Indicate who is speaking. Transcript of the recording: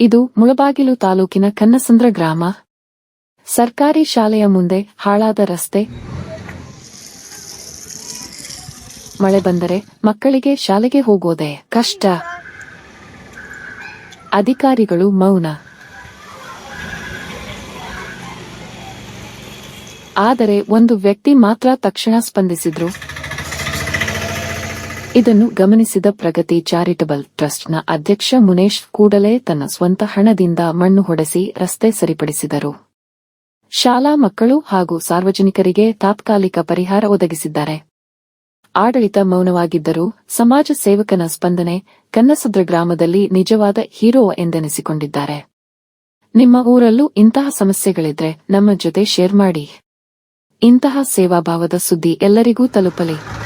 Speaker 1: ಇದು ಮುಳಬಾಗಿಲು ತಾಲೂಕಿನ ಕನ್ನಸಂದ್ರ ಗ್ರಾಮ. ಸರ್ಕಾರಿ ಶಾಲೆಯ ಮುಂದೆ ಹಾಳಾದ ರಸ್ತೆ. ಮಳೆ ಬಂದರೆ ಮಕ್ಕಳಿಗೆ ಶಾಲೆಗೆ ಹೋಗೋದೆ ಕಷ್ಟ. ಅಧಿಕಾರಿಗಳು ಮೌನ. ಆದರೆ ಒಂದು ವ್ಯಕ್ತಿ ಮಾತ್ರ ತಕ್ಷಣ ಸ್ಪಂದಿಸಿದ್ರು. ಇದನ್ನು ಗಮನಿಸಿದ ಪ್ರಗತಿ ಚಾರಿಟಬಲ್ ಟ್ರಸ್ಟ್ನ ಅಧ್ಯಕ್ಷ ಮುನೇಶ್ ಕೂಡಲೇ ತನ್ನ ಸ್ವಂತ ಹಣದಿಂದ ಮಣ್ಣು ಹೊಡೆಸಿ ರಸ್ತೆ ಸರಿಪಡಿಸಿದರು. ಶಾಲಾ ಮಕ್ಕಳು ಹಾಗೂ ಸಾರ್ವಜನಿಕರಿಗೆ ತಾತ್ಕಾಲಿಕ ಪರಿಹಾರ ಒದಗಿಸಿದ್ದಾರೆ. ಆಡಳಿತ ಮೌನವಾಗಿದ್ದರೂ ಸಮಾಜ ಸೇವಕನ ಸ್ಪಂದನೆ ಕನ್ನಸದ್ರ ಗ್ರಾಮದಲ್ಲಿ ನಿಜವಾದ ಹೀರೋ ಎಂದೆನಿಸಿಕೊಂಡಿದ್ದಾರೆ. ನಿಮ್ಮ ಊರಲ್ಲೂ ಇಂತಹ ಸಮಸ್ಯೆಗಳಿದ್ರೆ ನಮ್ಮ ಜೊತೆ ಶೇರ್ ಮಾಡಿ. ಇಂತಹ ಸೇವಾಭಾವದ ಸುದ್ದಿ ಎಲ್ಲರಿಗೂ ತಲುಪಲಿ.